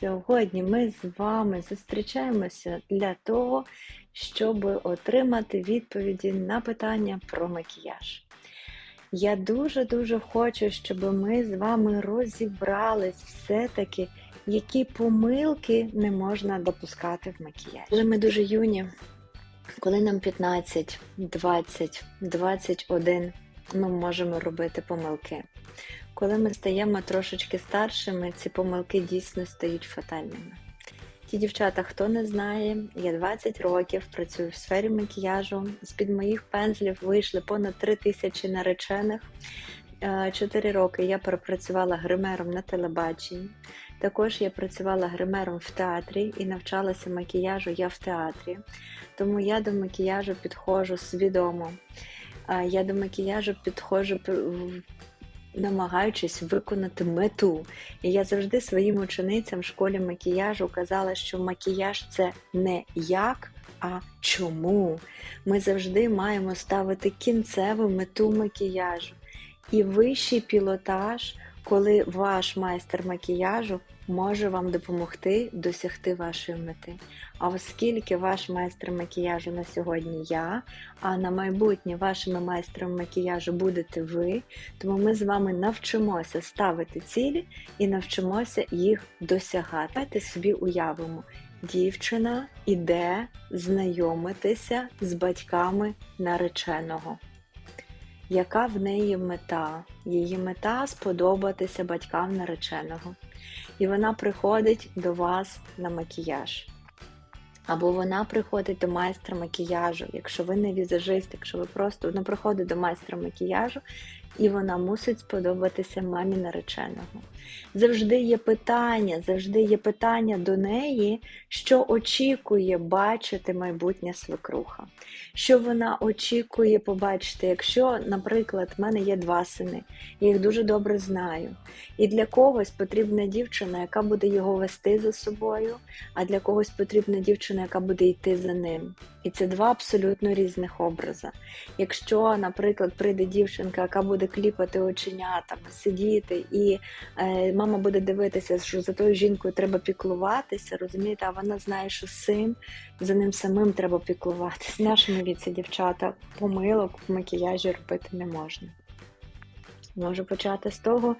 Сьогодні ми з вами зустрічаємося для того, щоб отримати відповіді на питання про макіяж. Я дуже-дуже хочу, щоб ми з вами розібрались все-таки, які помилки не можна допускати в макіяжі. Коли ми дуже юні, коли нам 15, 20, 21, ми можемо робити помилки. Коли ми стаємо трошечки старшими, ці помилки дійсно стають фатальними. Ті дівчата, хто не знає, я 20 років працюю в сфері макіяжу. З-під моїх пензлів вийшли понад 3 тисячі наречених. 4 роки я пропрацювала гримером на телебаченні. Також я працювала гримером в театрі і навчалася макіяжу я в театрі. Тому я до макіяжу підходжу свідомо. Я до макіяжу підходжу намагаючись виконати мету. І я завжди своїм ученицям в школі макіяжу казала, що макіяж це не як, а чому. Ми завжди маємо ставити кінцеву мету макіяжу. І вищий пілотаж, коли ваш майстер макіяжу може вам допомогти досягти вашої мети. А оскільки ваш майстер макіяжу на сьогодні я, а на майбутнє вашими майстрами макіяжу будете ви, тому ми з вами навчимося ставити цілі і навчимося їх досягати. Давайте собі уявимо. Дівчина іде знайомитися з батьками нареченого. Яка в неї мета? Її мета сподобатися батькам нареченого і вона приходить до вас на макіяж. Або вона приходить до майстра макіяжу, якщо ви не візажист, якщо ви просто вона приходить до майстра макіяжу і вона мусить сподобатися мамі нареченого. Завжди є питання, завжди є питання до неї, що очікує бачити майбутня свекруха. Що вона очікує побачити, якщо, наприклад, в мене є два сини, я їх дуже добре знаю. І для когось потрібна дівчина, яка буде його вести за собою, а для когось потрібна дівчина, яка буде йти за ним. І це два абсолютно різних образи. Якщо, наприклад, прийде дівчинка, яка буде кліпати оченятами, сидіти, і е, мама буде дивитися, що за тою жінкою треба піклуватися, розумієте, а вона знає, що син за ним самим треба піклуватися. В нашому віці, дівчата, помилок в макіяжі робити не можна. Можу почати з того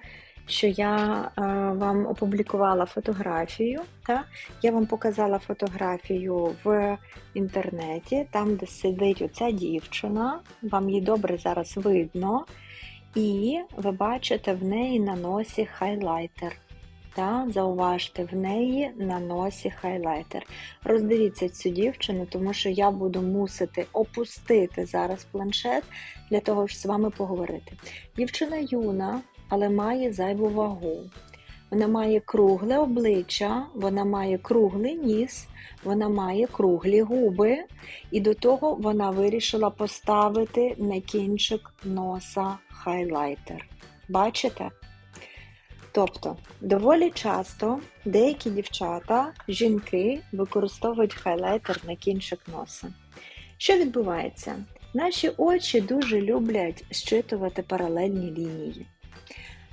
що я е, вам опублікувала фотографію. Та? Я вам показала фотографію в інтернеті, там, де сидить оця дівчина, вам її добре зараз видно. І ви бачите в неї на носі хайлайтер. Та, Зауважте, в неї на носі хайлайтер. Роздивіться цю дівчину, тому що я буду мусити опустити зараз планшет для того, щоб з вами поговорити. Дівчина юна, але має зайву вагу. Вона має кругле обличчя, вона має круглий ніс, вона має круглі губи, і до того вона вирішила поставити на кінчик носа хайлайтер. Бачите? Тобто, доволі часто деякі дівчата, жінки використовують хайлайтер на кінчик носа. Що відбувається? Наші очі дуже люблять щитувати паралельні лінії.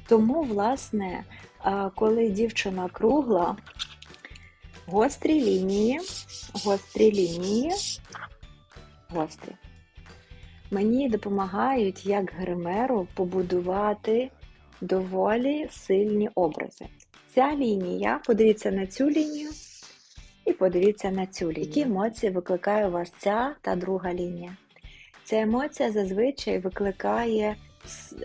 Тому, власне, коли дівчина кругла, гострі лінії, гострі лінії, гострі, мені допомагають як гримеру побудувати доволі сильні образи. Ця лінія, подивіться на цю лінію і подивіться на цю лінію. Які емоції викликає у вас ця та друга лінія? Ця емоція зазвичай викликає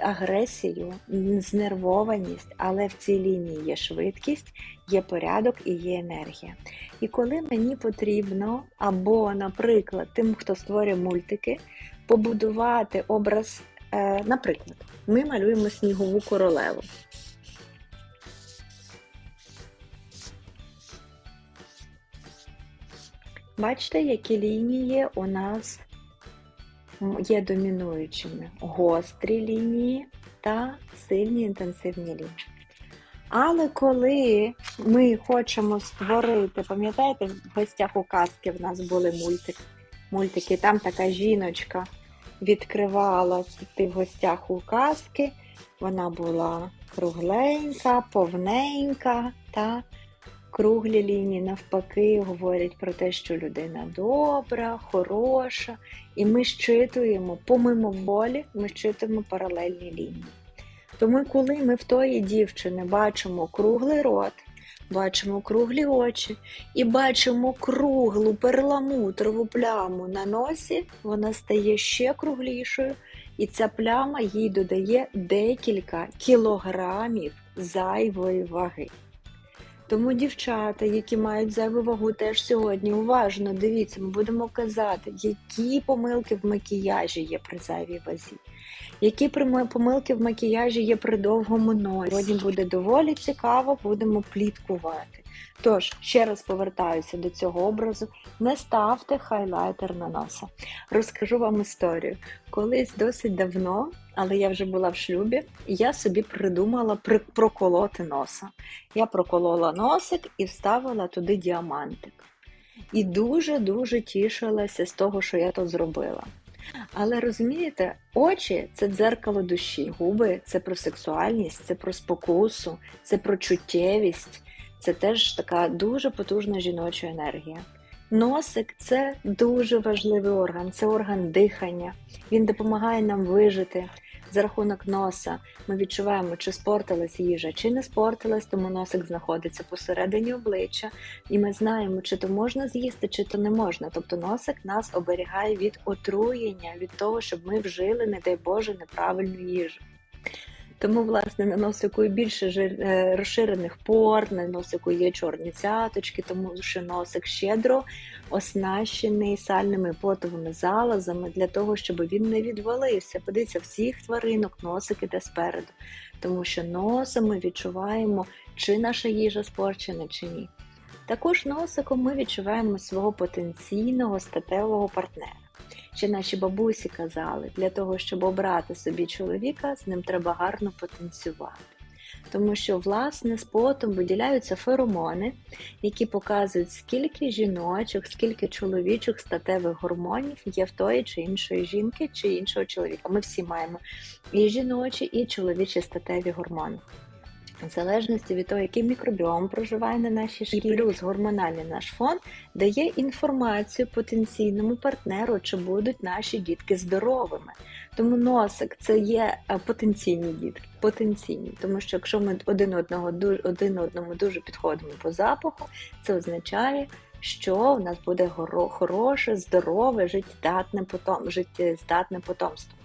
агресію, знервованість, але в цій лінії є швидкість, є порядок і є енергія. І коли мені потрібно, або, наприклад, тим, хто створює мультики, побудувати образ, е, наприклад, ми малюємо снігову королеву. Бачите, які лінії у нас є домінуючими гострі лінії та сильні інтенсивні лінії. Але коли ми хочемо створити, пам'ятаєте, в гостях у казки в нас були мультик, мультики, там така жіночка відкривала ти в гостях у казки, вона була кругленька, повненька, та Круглі лінії, навпаки, говорять про те, що людина добра, хороша, і ми щитуємо, помимо волі, ми щитуємо паралельні лінії. Тому, коли ми в тої дівчини бачимо круглий рот, бачимо круглі очі і бачимо круглу перламутрову пляму на носі, вона стає ще круглішою, і ця пляма їй додає декілька кілограмів зайвої ваги. Тому дівчата, які мають зайву вагу, теж сьогодні уважно дивіться, ми будемо казати, які помилки в макіяжі є при зайвій вазі, які помилки в макіяжі є при довгому носі. Сьогодні буде доволі цікаво, будемо пліткувати. Тож, ще раз повертаюся до цього образу, не ставте хайлайтер на носа. Розкажу вам історію. Колись досить давно, але я вже була в шлюбі, і я собі придумала при- проколоти носа. Я проколола носик і вставила туди діамантик. І дуже-дуже тішилася з того, що я то зробила. Але розумієте, очі це дзеркало душі, губи це про сексуальність, це про спокусу, це про чуттєвість, це теж така дуже потужна жіноча енергія. Носик це дуже важливий орган, це орган дихання. Він допомагає нам вижити. За рахунок носа ми відчуваємо, чи спортилась їжа, чи не спортилась, тому носик знаходиться посередині обличчя, і ми знаємо, чи то можна з'їсти, чи то не можна. Тобто носик нас оберігає від отруєння, від того, щоб ми вжили, не дай Боже, неправильну їжу. Тому, власне, на носику і більше е, розширених пор, на носику є чорні цяточки, тому що носик щедро оснащений сальними потовими залозами для того, щоб він не відвалився. Подивіться, всіх тваринок носик іде спереду, тому що носом ми відчуваємо, чи наша їжа спорчена, чи ні. Також носиком ми відчуваємо свого потенційного статевого партнера. Ще наші бабусі казали, для того, щоб обрати собі чоловіка, з ним треба гарно потанцювати. Тому що, власне, з потом виділяються феромони, які показують, скільки жіночок, скільки чоловічих статевих гормонів є в тої чи іншої жінки чи іншого чоловіка. Ми всі маємо і жіночі, і чоловічі статеві гормони. В залежності від того, який мікробіом проживає на нашій шкірі, плюс гормональний наш фон дає інформацію потенційному партнеру, чи будуть наші дітки здоровими. Тому носик це є е, потенційні дітки, потенційні, тому що якщо ми один одного один одному дуже підходимо по запаху, це означає, що в нас буде хороше, здорове, життєздатне потом, життєздатне потомство.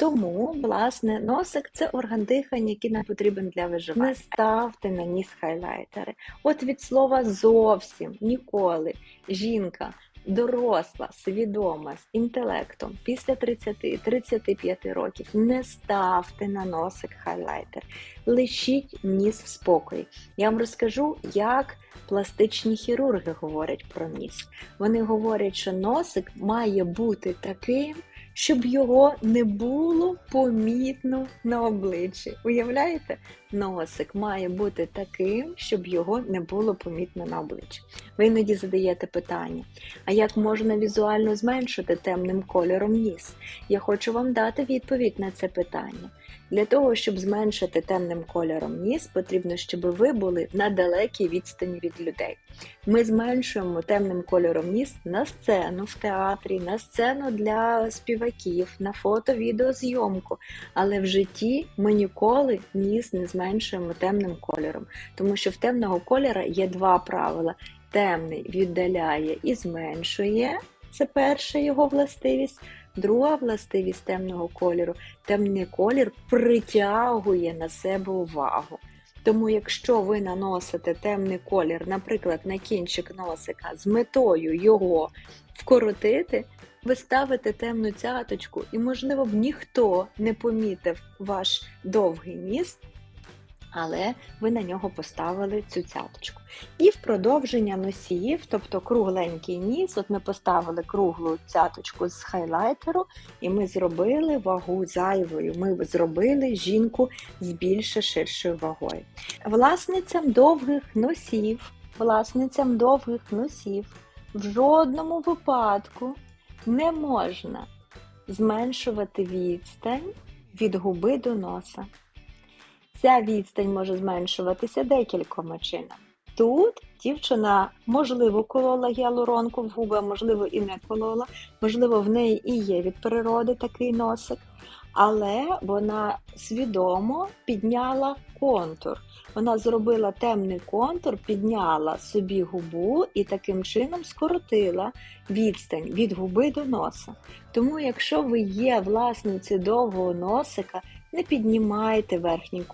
Тому, власне, носик це орган дихання, який нам потрібен для виживання. Не ставте на ніс хайлайтери. От від слова зовсім ніколи жінка доросла, свідома, з інтелектом після 30-35 років не ставте на носик хайлайтер. Лишіть ніс в спокої. Я вам розкажу, як пластичні хірурги говорять про ніс. Вони говорять, що носик має бути таким, щоб його не було помітно на обличчі. Уявляєте? Носик має бути таким, щоб його не було помітно на обличчі. Ви іноді задаєте питання: а як можна візуально зменшити темним кольором ніс? Я хочу вам дати відповідь на це питання. Для того, щоб зменшити темним кольором ніс, потрібно, щоб ви були на далекій відстані від людей. Ми зменшуємо темним кольором ніс на сцену в театрі, на сцену для співаків, на фото-відеозйомку. Але в житті ми ніколи ніс не зменшуємо темним кольором, тому що в темного кольора є два правила: темний віддаляє і зменшує. Це перша його властивість. Друга властивість темного кольору темний колір притягує на себе увагу. Тому, якщо ви наносите темний колір, наприклад, на кінчик носика з метою його вкоротити, ви ставите темну цяточку, і, можливо, б ніхто не помітив ваш довгий ніс, але ви на нього поставили цю цяточку. І в продовження носіїв, тобто кругленький ніс, от ми поставили круглу цяточку з хайлайтеру, і ми зробили вагу зайвою. Ми зробили жінку з більше ширшою вагою. Власницям довгих носів, власницям довгих носів в жодному випадку не можна зменшувати відстань від губи до носа. Ця відстань може зменшуватися декількома чинами. Тут дівчина, можливо, колола гіалуронку в губи, а можливо, і не колола. Можливо, в неї і є від природи такий носик, але вона свідомо підняла контур. Вона зробила темний контур, підняла собі губу і таким чином скоротила відстань від губи до носа. Тому, якщо ви є власницею довгого носика, не піднімайте верхній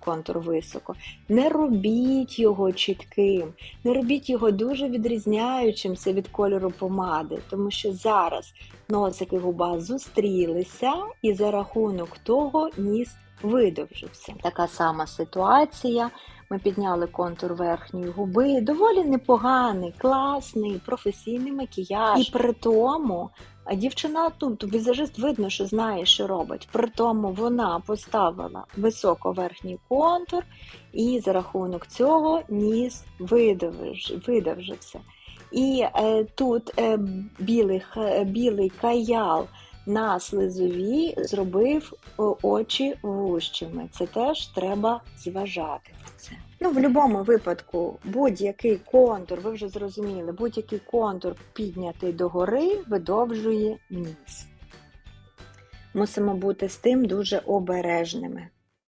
контур високо, не робіть його чітким, не робіть його дуже відрізняючимся від кольору помади, тому що зараз носик і губа зустрілися, і за рахунок того ніс видовжився. Така сама ситуація. Ми підняли контур верхньої губи. Доволі непоганий, класний, професійний макіяж. І при тому а дівчина тут, візажист видно, що знає, що робить. При тому вона поставила високо верхній контур, і за рахунок цього ніс видовж, видовжився. І е, тут е, білий, х- білий каял на слизовій зробив очі вущими. Це теж треба зважати на це. Ну, в будь-якому випадку, будь-який контур, ви вже зрозуміли, будь-який контур піднятий догори видовжує ніс. Мусимо бути з тим дуже обережними.